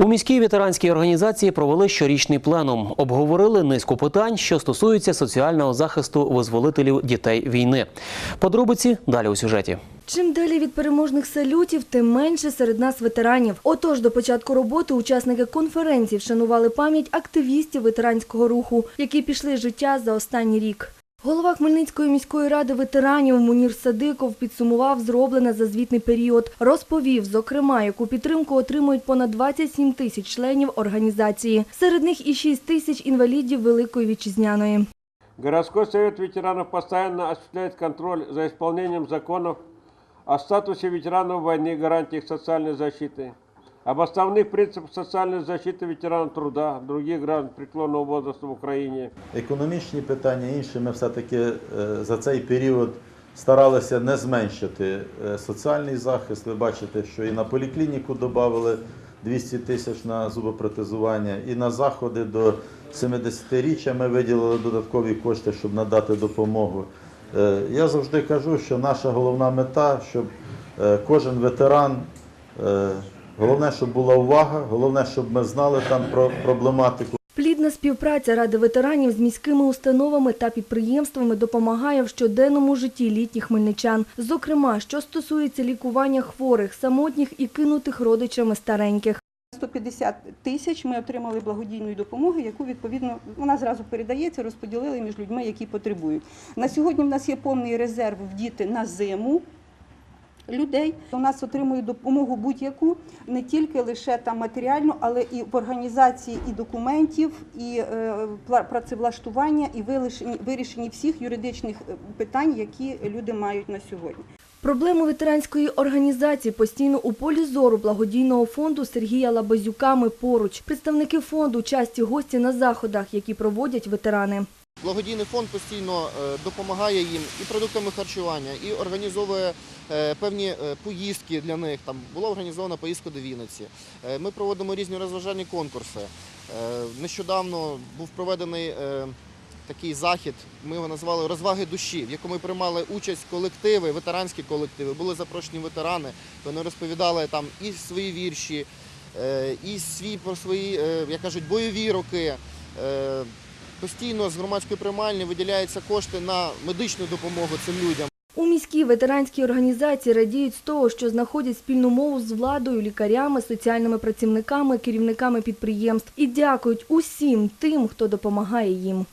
У міській ветеранській організації провели щорічний пленум. Обговорили низку питань, що стосуються соціального захисту визволителів дітей війни. Подробиці далі у сюжеті. Чим далі від переможних салютів, тим менше серед нас ветеранів. Отож, до початку роботи учасники конференції вшанували пам'ять активістів ветеранського руху, які пішли життя за останній рік. Голова Хмельницької міської ради ветеранів Мунір Садиков підсумував зроблене за звітний період. Розповів, зокрема, яку підтримку отримують понад 27 тисяч членів організації. Серед них і 6 тисяч інвалідів Великої Вітчизняної. Городской совет ветеранов постоянно осуществляет контроль за исполнением законов о статусе ветеранов войны, гарантиях социальной защиты, об основных принципах социальной защиты ветеранов труда, других граждан преклонного возраста в Украине. Економічні питання інші ми все-таки е, за цей період старалися не зменшити е, соціальний захист. Ви бачите, що і на поліклініку додали 200 тисяч на зубопротезування, і на заходи до 70-річчя ми виділили додаткові кошти, щоб надати допомогу. Е, Я завжди кажу, що наша головна мета, щоб кожен ветеран, головне, щоб була увага, головне, щоб ми знали там про проблематику. Плідна співпраця Ради ветеранів з міськими установами та підприємствами допомагає в щоденному житті літніх хмельничан. Зокрема, що стосується лікування хворих, самотніх і кинутих родичами стареньких. 150 тисяч ми отримали благодійної допомоги, яку відповідно вона зразу передається, розподілили між людьми, які потребують. На сьогодні в нас є повний резерв в діти на зиму. Людей у нас отримують допомогу будь-яку, не тільки лише там матеріальну, але і в організації і документів, і е, працевлаштування, і вирішені, вирішені всіх юридичних е, питань, які люди мають на сьогодні. Проблеми ветеранської організації постійно у полі зору благодійного фонду Сергія Лабазюка «Ми поруч. Представники фонду часті гості на заходах, які проводять ветерани. Благодійний фонд постійно е, допомагає їм і продуктами харчування, і організовує е, певні е, поїздки для них. Там була організована поїздка до Вінниці. Ми проводимо різні розважальні конкурси. Нещодавно був проведений такий захід, ми його назвали Розваги душі, в якому приймали участь колективи, ветеранські колективи. Були запрошені ветерани. Вони розповідали там і свої вірші, і свій про свої, як кажуть, бойові роки. Постійно з громадської приймальні виділяються кошти на медичну допомогу цим людям. У міській ветеранській організації радіють з того, що знаходять спільну мову з владою, лікарями, соціальними працівниками, керівниками підприємств і дякують усім тим, хто допомагає їм.